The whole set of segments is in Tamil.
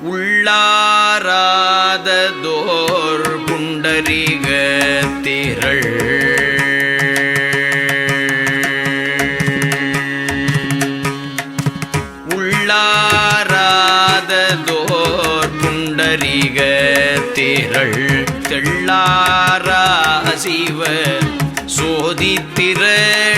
உள்ளாராததோர் புண்டரிக திரள். உள்ளாராததோர் புண்டரிக திரள். தெள்ளாரா சிவ சோதி திரள்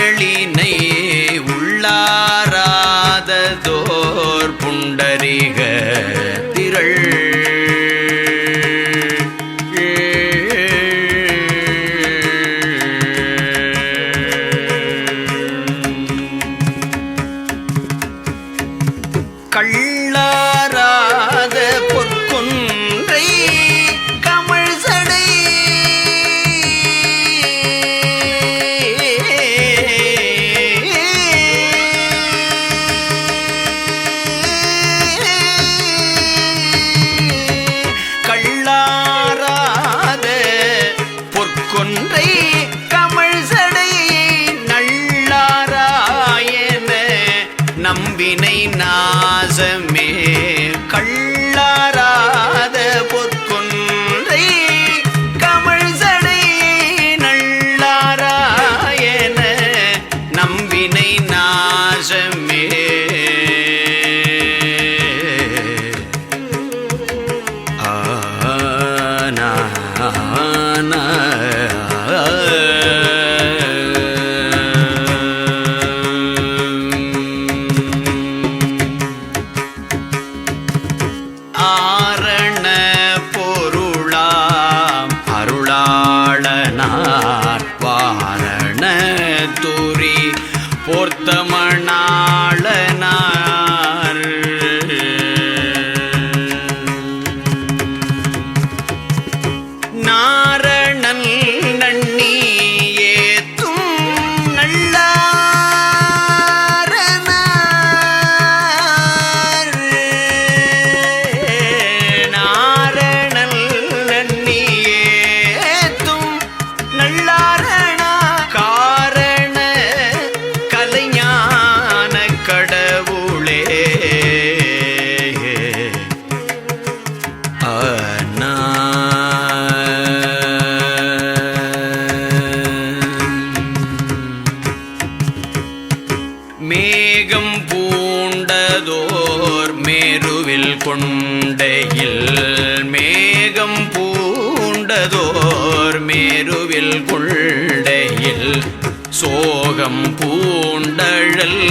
அங்கம் பூண்டழல்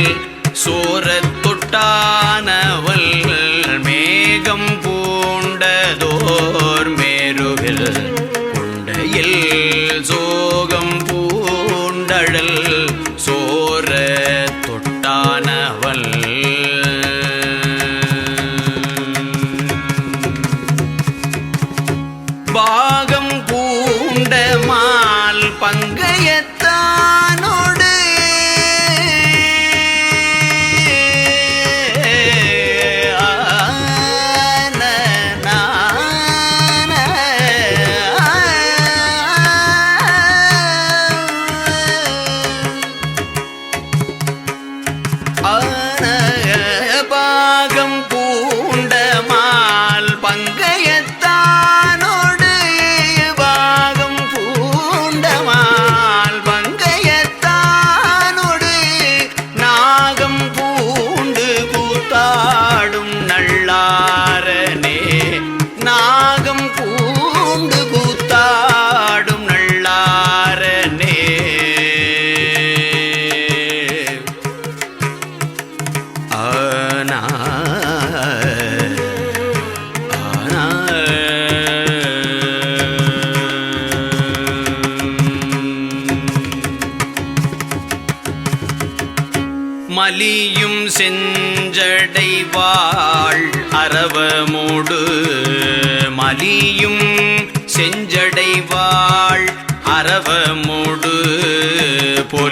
சோரத் தொட்டானவல் மேகம் பூ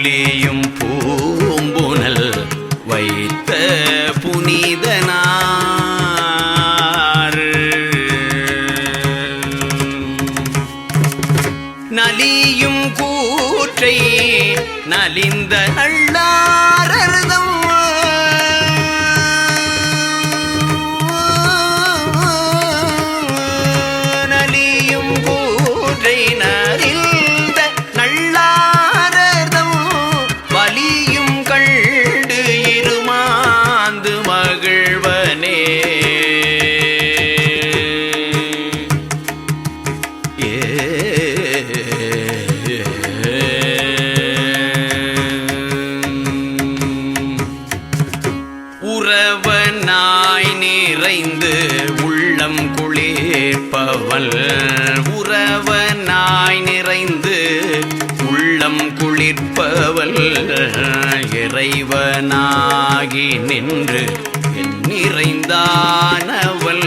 புலியும் பூம்புனல் வைத்த புனிதனார். நலியும் கூற்றை நலிந்த அள்ளா உள்ளம் குளிர்ப்பவள் இறைவனாகி நின்று நிறைந்தானவள்.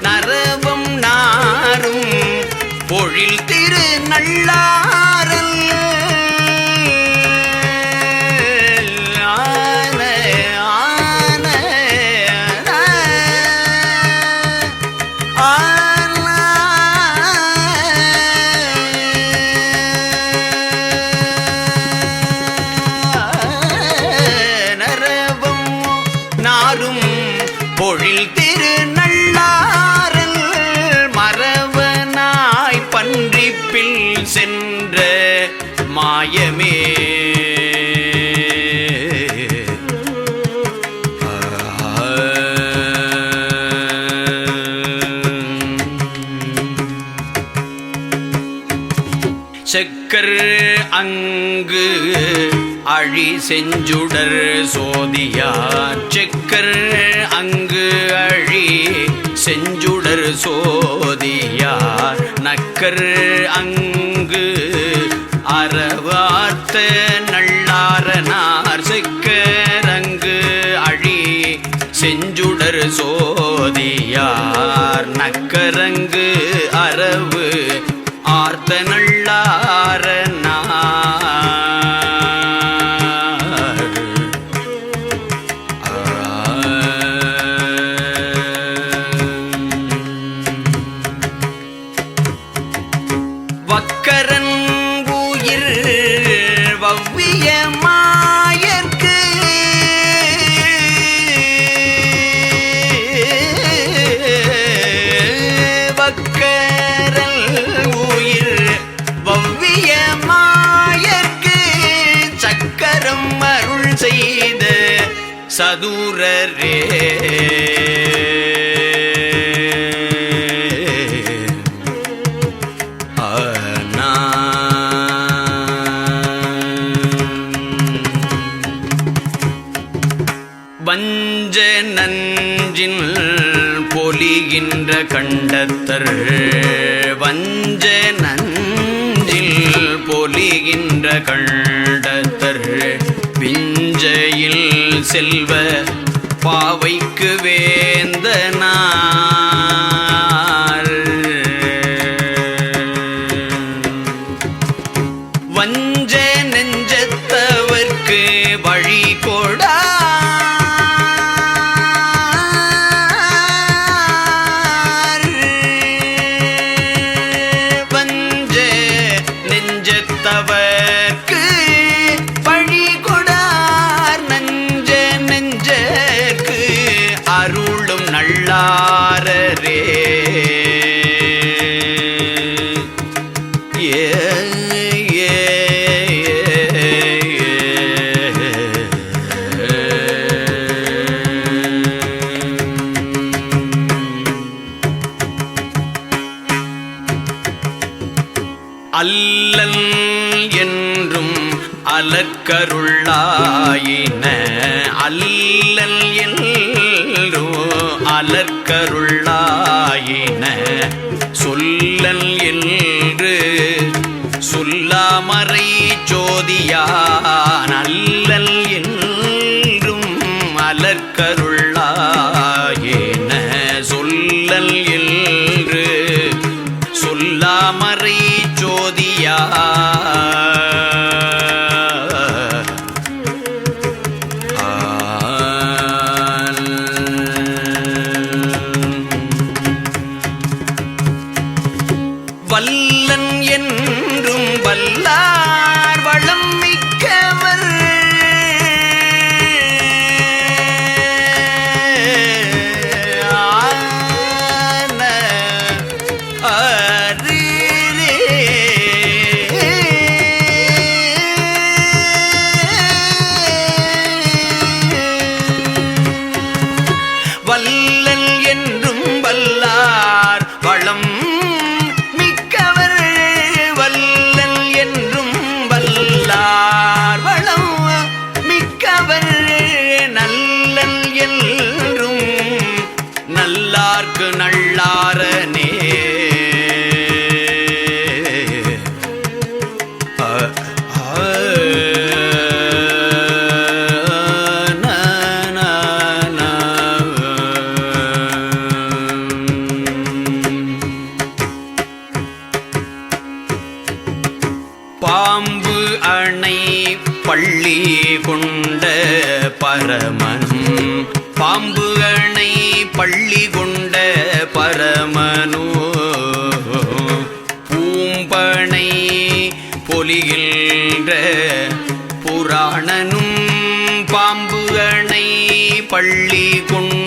நரவம் நாரும் பொழில் திரு நல்லாரல் செக்கர் அங்கு அழி செஞ்சுடர் சோதியார் செக்கர் அங்கு அழி செஞ்சுடர் சோதியார் நக்கர் அங்கு அறவார்த்த நள்ளாரனார் செக்கர் அங்கு அழி செஞ்சுடர் சோதியார். நக்கரங்கு அரவு ஆர்த்த நள்ள வஞ்ச நஞ்சின் பொலிகின்ற கண்டத்தர். வஞ்ச நஞ்சில் பொலிகின்ற கண்டத்தர். விஞ்சையில் செல்வ பாவைக்கு வேந்தனா. அல்லல் என்றும் அலக்கருள்ளாயின அல்லல் என்றும் அலக்கருள் দিয়া love and பள்ளி கொண்ட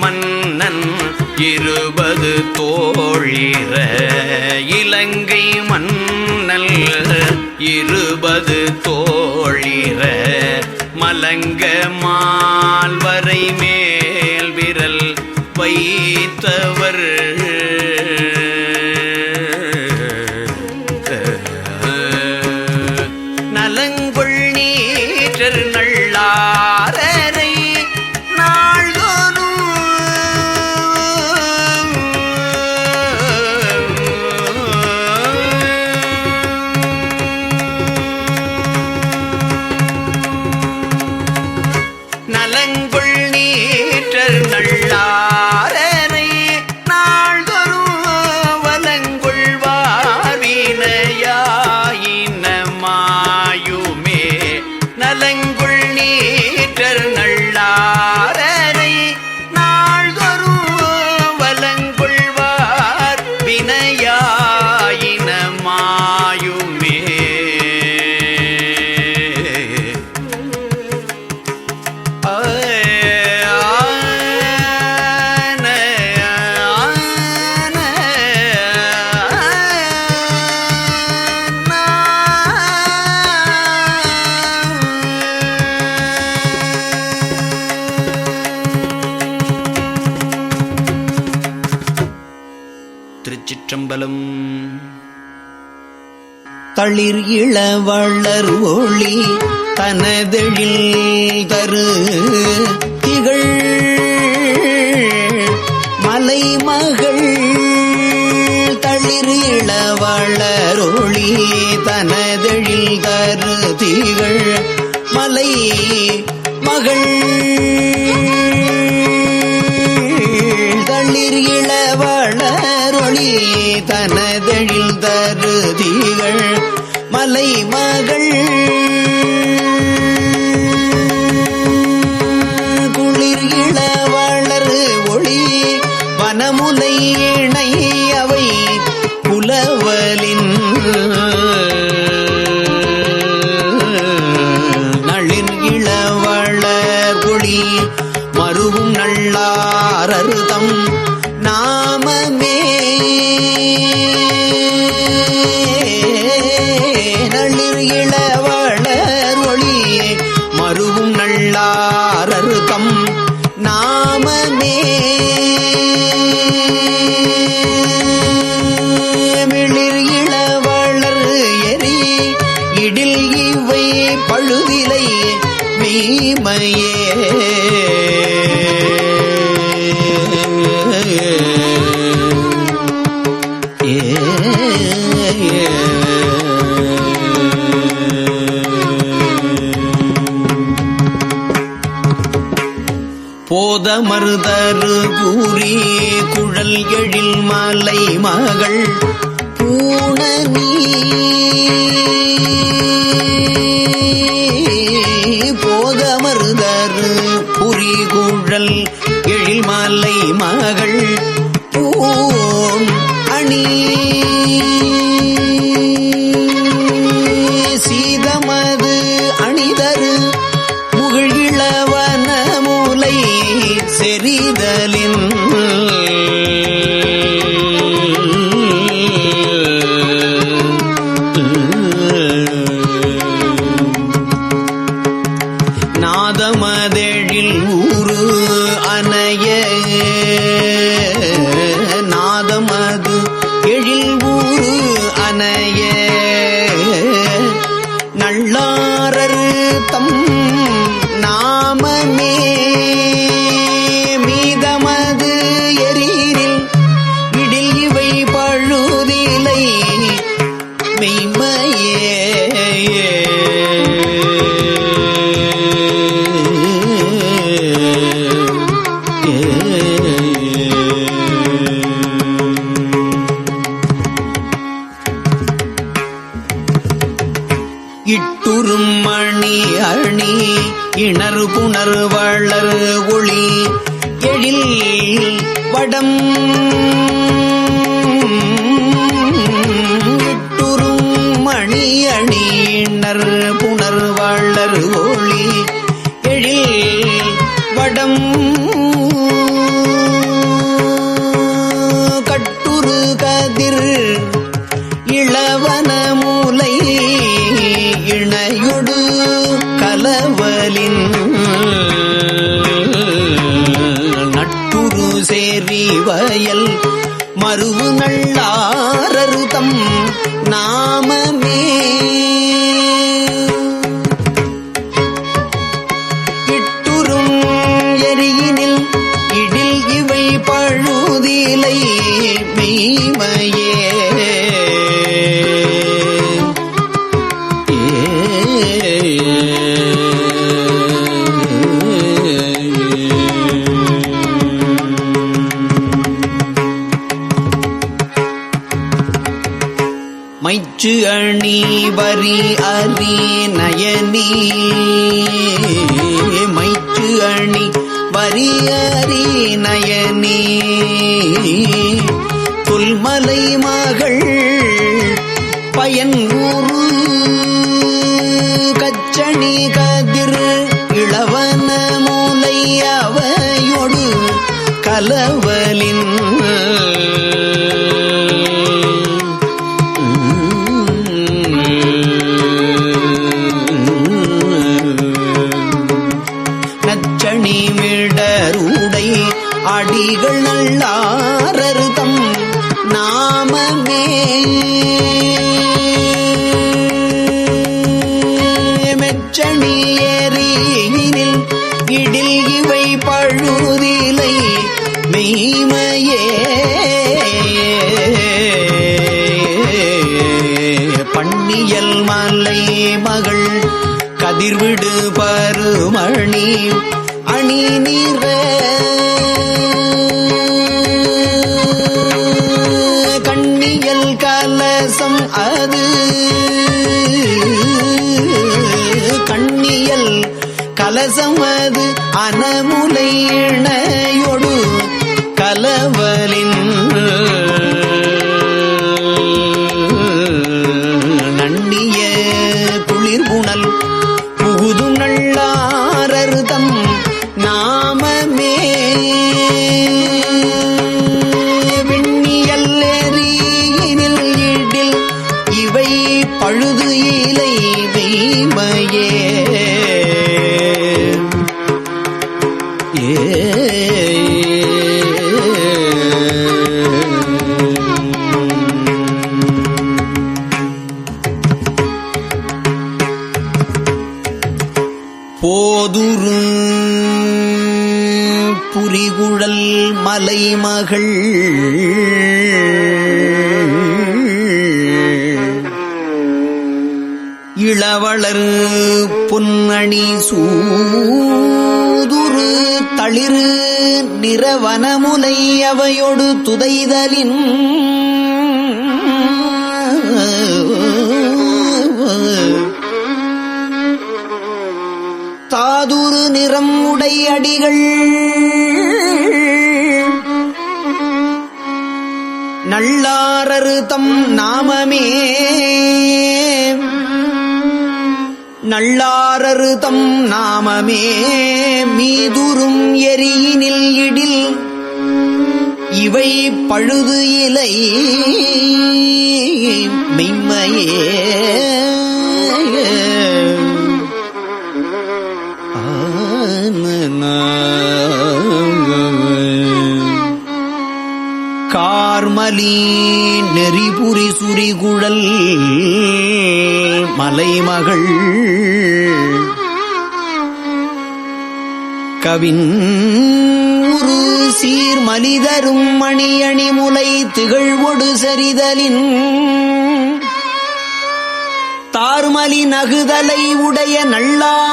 மன்னன் இருபது தோழிர இலங்கை மன்னல் இருபது தோழிர மலங்க மால்வரை மேல் தளிர் இளவளர் ஒளி தனதெழில் தரு. திகழ் மலைமகள் தளிர் இளவளர் ஒளி தனதெழில் தரு. திகழ் மலை மகள் தளிர் இளவளர் ஒளி தனதெழில் தரு. தருதிகள் மலை மகள் குளிர் இளவளர் ஒளி வனமுலை இணை அவை புலவலின் நளிர் இளவளர் ஒளி மருவும் நல்லாரருதம் போதமருதரு கூறி குழல் எழில் மாலை மகள் பூணனி போதமருதரு புரி குழல் எழில் மாலை மகள் பூண் அணி. yeah. இகழ்நல்லாரதம் நாமமே. மெச்சணியேறியினில் இடில் இவை பழுதிலை மெய்மையே. பண்ணியல் மலை மகள் கதிர்விடு பருமணி அணி நீர் அனமுலை இணைய மலைமகள். இளவளர் பொன்னணி சூதுரு தளிர் நிறவனமுலையவையொடு துதைதலின். தாதுரு நிறம் உடையடிகள். தம் நாமமே. மீதுரும் எரியினில் இடில் இவை பழுது இலை. மெய்மையே. கார்மலி நெறிபுரி சுரிகுழல் மலைமகள் கவின் உரு சீர் மனிதரும் மணியணி முலை திகழ்வொடு சரிதலின் தார்மலி நகுதலை உடைய நல்லாரர்த்தம்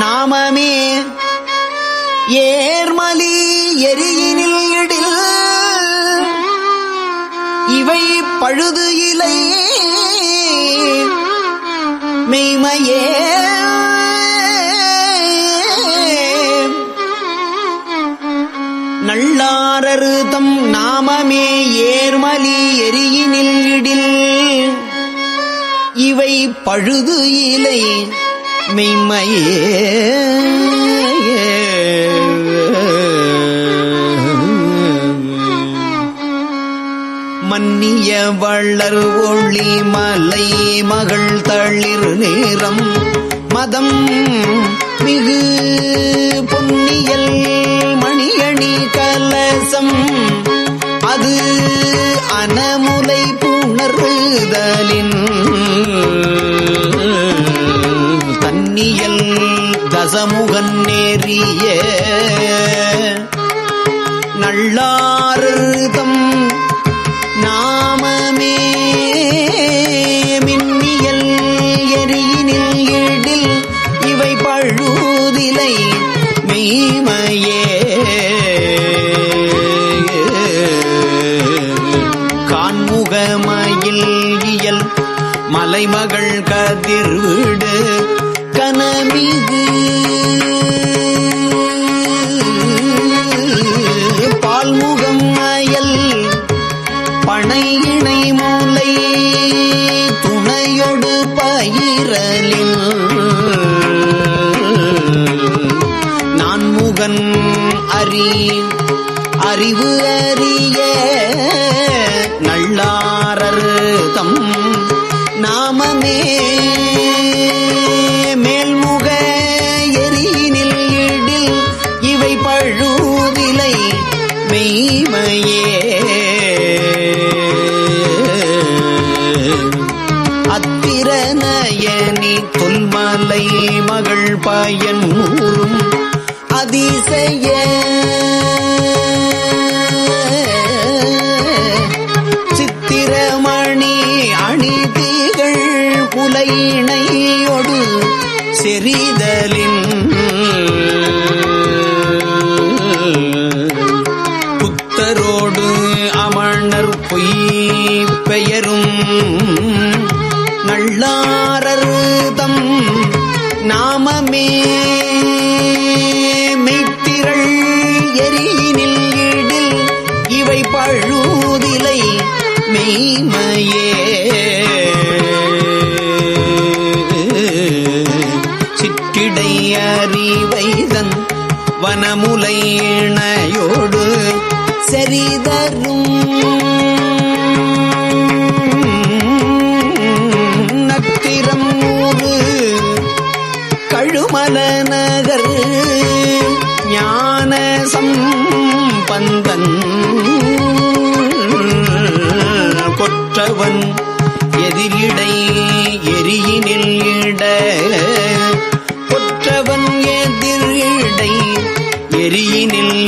நாமமே. ஏர்மலி எரியினில் பழுது இலை மெய்மையே. நல்லாரரு தம் நாமமே ஏர்மலி எரியினில் இடில். இவை பழுது இலை மெய்மையே. மன்னிய வள்ளர் ஒளி மலை மகள் தளிர் நேரம். மதம் மிகு பொன்னியல் மணியணி கலசம். அது அனமுலை புணர்தலின் தன்னியல் தசமுகன் நேரிய அறிவு அறி புத்தரோடு அமணர் பொய் பெயரும் நல்லாரர் தம் நாமமே மெய்த்திரள் எரியினில் இடில் இவை பழுதிலை மெய்மையே. சிற்றிடை அறிவைதன் வனமுலையின கொற்றவன் எதிரிடை எரியினில் இட. கொற்றவன் எதிரிடை எரியினில்